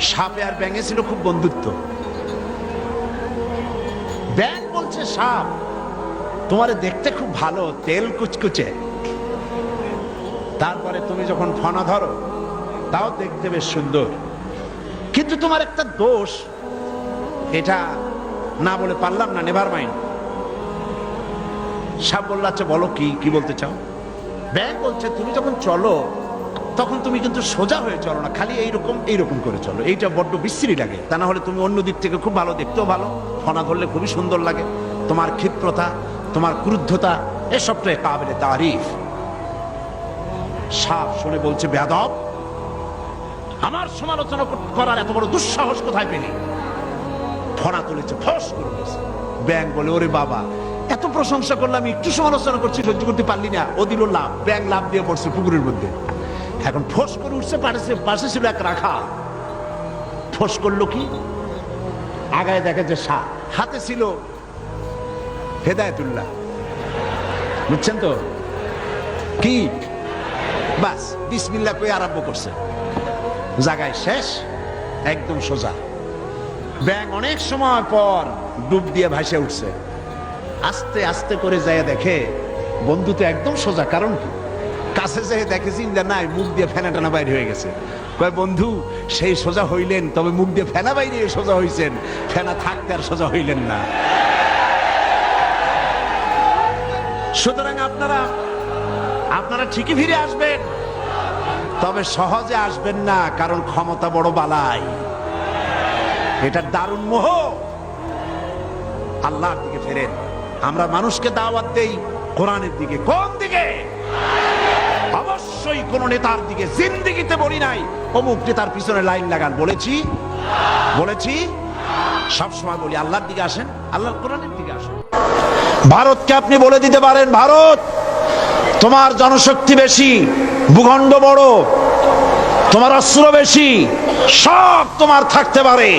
সাপে আর ব্যাঙে ছিল খুব বন্ধুত্ব। ব্যাঙ বলছে, সাপ, তোমারে দেখতে খুব ভালো, তেল কুচকুচে। তারপরে তুমি যখন ফনা ধরো, তাও দেখতে বেশ সুন্দর। কিন্তু তোমার একটা দোষ, এটা না বলে পারলাম না নেভার মাইন্ড সাপ বলল আচ্ছা বলো কি কি বলতে চাও? ব্যাং বলছে, তুমি যখন চলো তখন তুমি কিন্তু সোজা হয়ে চলো না, খালি এইরকম এইরকম করে চলো। এইটা বড্ড বিশ্রী লাগে। তা না হলে তুমি অন্য দিক থেকে খুব ভালো, দেখতেও ভালো ফনা ধরলে খুবই সুন্দর লাগে। তোমার ক্ষিপ্রতা, তোমার ক্রুদ্ধতা, এসবটাই কাবেলে তারিফ। সাপ শুনে বলছে বেদব আমার সমালোচনা করার এত বড় দুঃসাহস কোথায় পেলি? ফনা তুলেছে, ফস করে ব্যাং বলে, ওরে বাবা, এত প্রশংসা করলাম একটু সমালোচনা করছি, সহ্য করতে পারলি না। ও দিল লাভ ব্যাং লাভ দিয়ে পড়ছে পুকুরের মধ্যে। এখন ফোস করে উঠছে, পাশে পাশে ছিল এক রাখা। ফোস করল কি? আগায় দেখে যে সা হাতে ছিল হেদায়তুল্লাহ। বুঝছেন তো? কি? বাস বিসমিল্লা কই আরম্ভ করছে। জায়গায় শেষ, একদম সোজা। ব্যাং অনেক সময় পর ডুব দিয়ে ভাসে উঠছে। আস্তে আস্তে করে যায় দেখে বন্ধু তো একদম সোজা, কারণ কি? কাছে যেয়ে দেখে চিন্তা নাই, মুখ দিয়ে ফেনা টানা বাইরে হয়ে গেছে। কয়, বন্ধু, সেই সোজা হইলেন, তবে মুখ দিয়ে ফেনা বাইরে সোজা হইছেন। ফেনা থাকতে আর সোজা হইলেন না। সুতরাং আপনারা আপনারা ঠিকই ফিরে আসবেন। তবে সহজে আসবেন না, কারণ ক্ষমতা বড় বালাই। এটা দারুণ মোহ। আল্লাহর দিকে ফেরেন। আমরা মানুষকে দাওয়াত দেই কোরআনের দিকে। কোন দিকে? নেতার দিকে জিন্দিগিতে বলি নাই। অমুক নেতার পিছনে লাইন লাগান, বলেছি? বলেছি? সবসময় বলি, আল্লাহর দিকে আসেন, আল্লাহর কোরআনের দিকে আসেন। ভারতকে আপনি বলে দিতে পারেন, ভারত, তোমার জনশক্তি বেশি, ভূখণ্ড বড়, তোমার অস্ত্র বেশি, সব তোমার থাকতে পারে,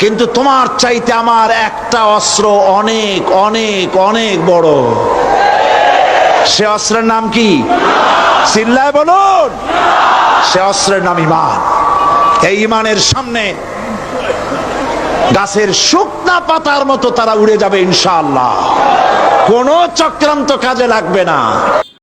কিন্তু তোমার চাইতে আমার একটা অস্ত্র অনেক অনেক অনেক বড়। সে অস্ত্রের নাম কি? চিল্লায় বলুন। সে অস্ত্রের নাম ইমান। এই ইমানের সামনে গাছের শুকনা পাতার মতো তারা উড়ে যাবে ইনশাআল্লাহ। কোন চক্রান্ত কাজে লাগবে না।